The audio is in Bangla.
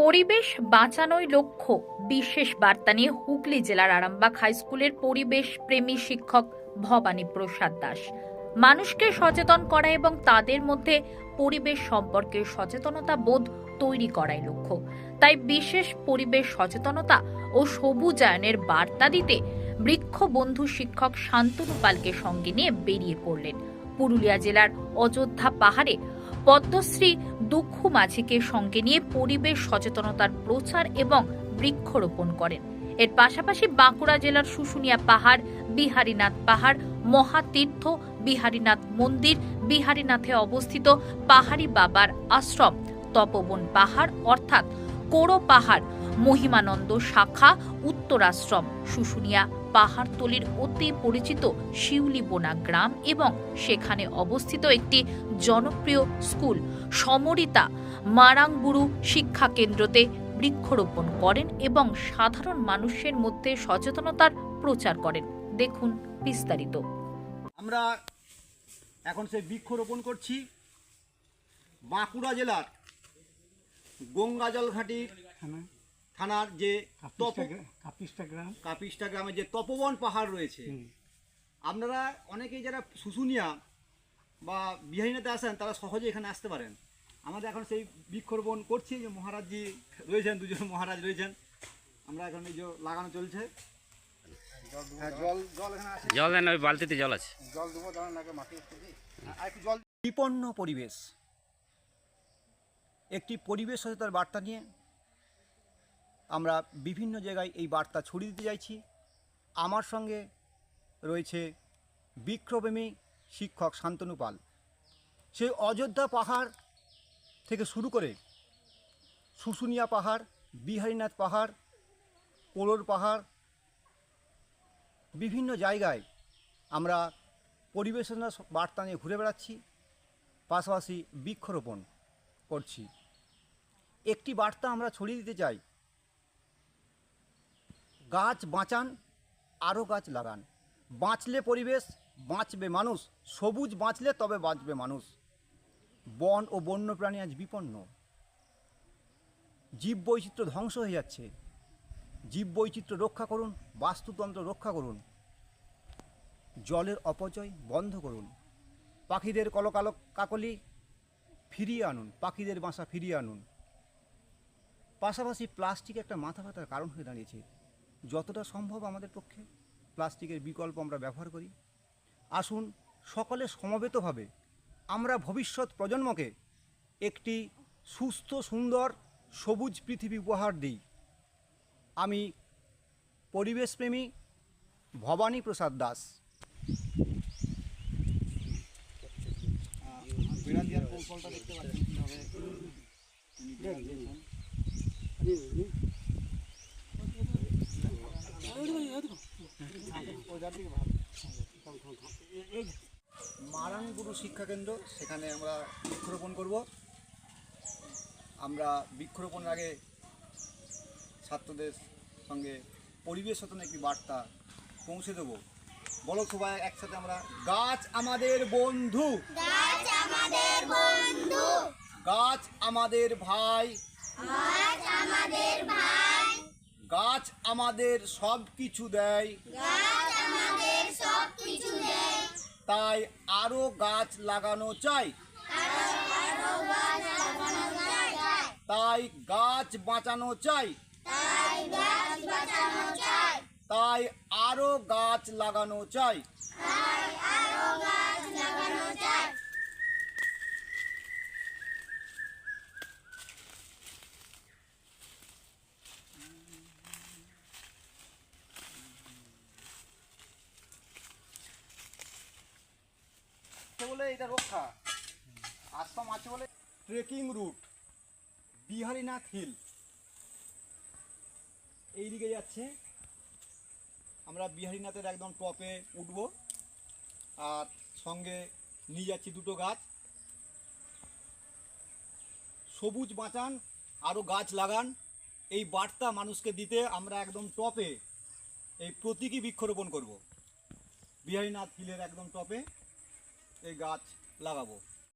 পরিবেশ বাঁচানোই লক্ষ্য, বিশেষ বার্তা নিয়ে হুগলি জেলার আরামবাগ হাই স্কুলের পরিবেশ প্রেমী শিক্ষক ভবানী প্রসাদ দাস। মানুষকে সচেতন করা এবং তাদের মধ্যে পরিবেশ সম্পর্কে সচেতনতা বোধ তৈরি করাই লক্ষ্য। তাই বিশেষ পরিবেশ সচেতনতা ও সবুজায়নের বার্তা দিতে বৃক্ষ বন্ধু শিক্ষক শান্তনু পালকে সঙ্গে নিয়ে বেরিয়ে পড়লেন। পুরুলিয়া জেলার অযোধ্যা পাহাড়ে পদ্মশ্রী দুঃখ মাঝিকে সঙ্গে নিয়ে পরিবেশ সচেতনতার প্রচার এবং বৃক্ষরোপণ করেন। এর পাশাপাশি বাঁকুড়া জেলার শুশুনিয়া পাহাড়, বিহারীনাথ পাহাড়, মহাতীর্থ, বিহারীনাথ মন্দির, বিহারীনাথে অবস্থিত পাহাড়ি বাবার আশ্রম, তপবন পাহাড় অর্থাৎ কোড়ো পাহাড়, মহিমানন্দ শাখা, উত্তরাশ্রম, শুশুনিয়া পাহাড়তলির অতি পরিচিত শিউলিবোনা গ্রাম এবং সেখানে অবস্থিত একটি জনপ্রিয় স্কুল, সমরিতা মারাংগুরু শিক্ষা কেন্দ্রতে বৃক্ষরোপণ করেন এবং সাধারণ মানুষের মধ্যে সচেতনতার প্রচার করেন। দেখুন বিস্তারিত। আমরা এখন সেই বৃক্ষরোপণ করছি। বাঁকুড়া জেলার গঙ্গাজল ঘাটির থানার যে কাপিস্টা গ্রাম। যে তপবন পাহাড় রয়েছে। আপনারা অনেকেই যারা শুশুনিয়া বা বিহারিনাতে আসেন তারা সহজে এখানে আসতে পারেন। আমাদের এখন সেই বৃক্ষরোপণ করছি যে মহারাজজি রয়েছেন দুজন মহারাজ রয়েছেন। আমরা এখন এই যে লাগানো চলছে। হ্যাঁ, জল জল এখানে আছে। জল দেন ওই বালতিতে জল আছে। জল দেবো মাটি আর একটু জল বিপন্ন পরিবেশ। একটি পরিবেশ সচেতন বার্তা নিয়ে আমরা বিভিন্ন জায়গায় এই বার্তা ছড়িয়ে দিতে চাইছি। আমার সঙ্গে রয়েছে বিক্ষোভেমী শিক্ষক শান্তনু পাল। সেই অযোধ্যা পাহাড় থেকে শুরু করে শুশুনিয়া পাহাড়, বিহারীনাথ পাহাড় কোলোর পাহাড়, বিভিন্ন জায়গায় আমরা পরিবেশনা বার্তা নিয়ে ঘুরে বেড়াচ্ছি। পাশাপাশি বৃক্ষরোপণ করছি। একটি বার্তা আমরা ছড়িয়ে দিতে চাই। গাছ বাঁচান আরও গাছ লাগান। বাঁচলে পরিবেশ, বাঁচবে মানুষ। সবুজ বাঁচলে তবে বাঁচবে মানুষ। বন ও বন্যপ্রাণী আজ বিপন্ন। জীববৈচিত্র্য ধ্বংস হয়ে যাচ্ছে। জীববৈচিত্র্য রক্ষা করুন, বাস্তুতন্ত্র রক্ষা করুন। জলের অপচয় বন্ধ করুন। পাখিদের কলকালো কাকলি ফিরিয়ে আনুন, পাখিদের বাসা ফিরিয়ে আনুন। পাশাপাশি প্লাস্টিক একটা মাথা ব্যথার কারণ হয়ে দাঁড়িয়েছে। যতটা সম্ভব আমাদের পক্ষে প্লাস্টিকের বিকল্প আমরা ব্যবহার করি। আসুন সকলে সমবেতভাবে আমরা ভবিষ্যৎ প্রজন্মকে একটি সুস্থ সুন্দর সবুজ পৃথিবী উপহার দিই। আমি পরিবেশপ্রেমী ভবানী প্রসাদ দাস। কৌশলটা দেখতে পাচ্ছেন মারানগুরু শিক্ষা কেন্দ্র সেখানে আমরা বৃক্ষরোপণ করব। আমরা বৃক্ষরোপণের আগে ছাত্রদের সঙ্গে পরিবেশ সচেতন একটি বার্তা পৌঁছে দেবো। বলো সবাই একসাথে আমরা গাছ আমাদের বন্ধু। গাছ আমাদের বন্ধু। গাছ আমাদের ভাই। গাছ আমাদের ভাই। গাছ আমাদের সব কিছু দেয়। গাছ আমাদের সব কিছু দেয়। তাই আরও গাছ লাগানো চাই। তাই গাছ বাঁচানো চাই। তাই আরও গাছ লাগানো চাই। সে বলে এটা রক্ষা। আশ্রম আছে বলে ট্রেকিং রুট বিহারীনাথ হিল এই দিকে যাচ্ছে। আমরা বিহারীনাথের একদম টপে উঠব। আর সঙ্গে নিয়ে যাচ্ছি দুটো গাছ। সবুজ বাঁচান আরও গাছ লাগান। এই বার্তা মানুষকে দিতে আমরা একদম টপে এই প্রতীকী বৃক্ষরোপণ করব। বিহারীনাথ হিলের একদম টপে এই গাছ লাগাবো।